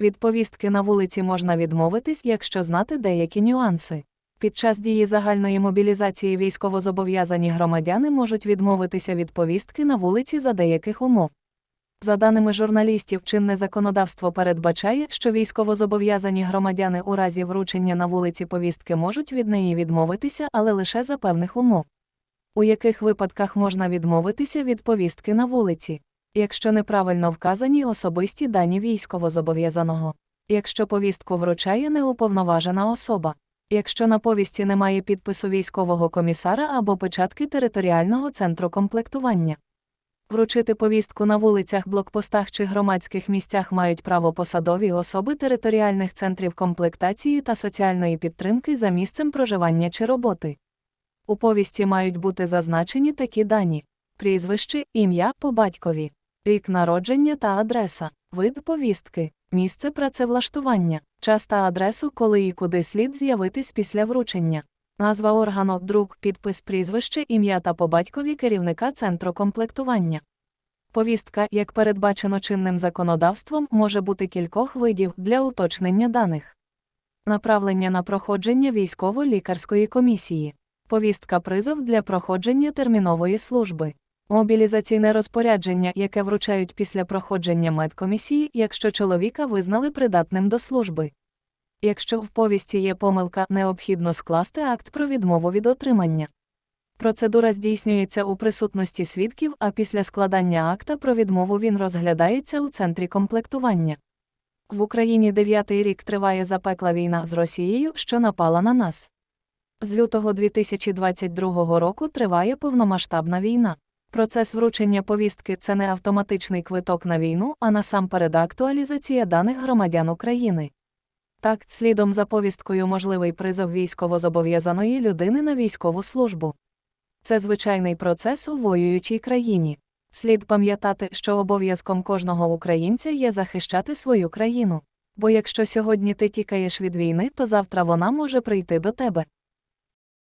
Від повістки на вулиці можна відмовитись, якщо знати деякі нюанси. Під час дії загальної мобілізації військовозобов'язані громадяни можуть відмовитися від повістки на вулиці за деяких умов. За даними журналістів, чинне законодавство передбачає, що військовозобов'язані громадяни у разі вручення на вулиці повістки можуть від неї відмовитися, але лише за певних умов. У яких випадках можна відмовитися від повістки на вулиці? Якщо неправильно вказані особисті дані військовозобов'язаного, якщо повістку вручає неуповноважена особа, якщо на повісті немає підпису військового комісара або печатки територіального центру комплектування. Вручити повістку на вулицях, блокпостах чи громадських місцях мають право посадові особи територіальних центрів комплектації та соціальної підтримки за місцем проживання чи роботи. У повісті мають бути зазначені такі дані: прізвище, ім'я по батькові, рік народження та адреса, вид повістки, місце працевлаштування, час та адресу, коли і куди слід з'явитись після вручення. Назва органу, друк, підпис, прізвище, ім'я та по батькові керівника центру комплектування. Повістка, як передбачено чинним законодавством, може бути кількох видів для уточнення даних. Направлення на проходження військово-лікарської комісії. Повістка призов для проходження термінової служби. Мобілізаційне розпорядження, яке вручають після проходження медкомісії, якщо чоловіка визнали придатним до служби. Якщо в повісті є помилка, необхідно скласти акт про відмову від отримання. Процедура здійснюється у присутності свідків, а після складання акта про відмову він розглядається у центрі комплектування. В Україні дев'ятий рік триває запекла війна з Росією, що напала на нас. З лютого 2022 року триває повномасштабна війна. Процес вручення повістки це не автоматичний квиток на війну, а насамперед актуалізація даних громадян України. Так, слідом за повісткою можливий призов військовозобов'язаної людини на військову службу. Це звичайний процес у воюючій країні. Слід пам'ятати, що обов'язком кожного українця є захищати свою країну. Бо якщо сьогодні ти тікаєш від війни, то завтра вона може прийти до тебе.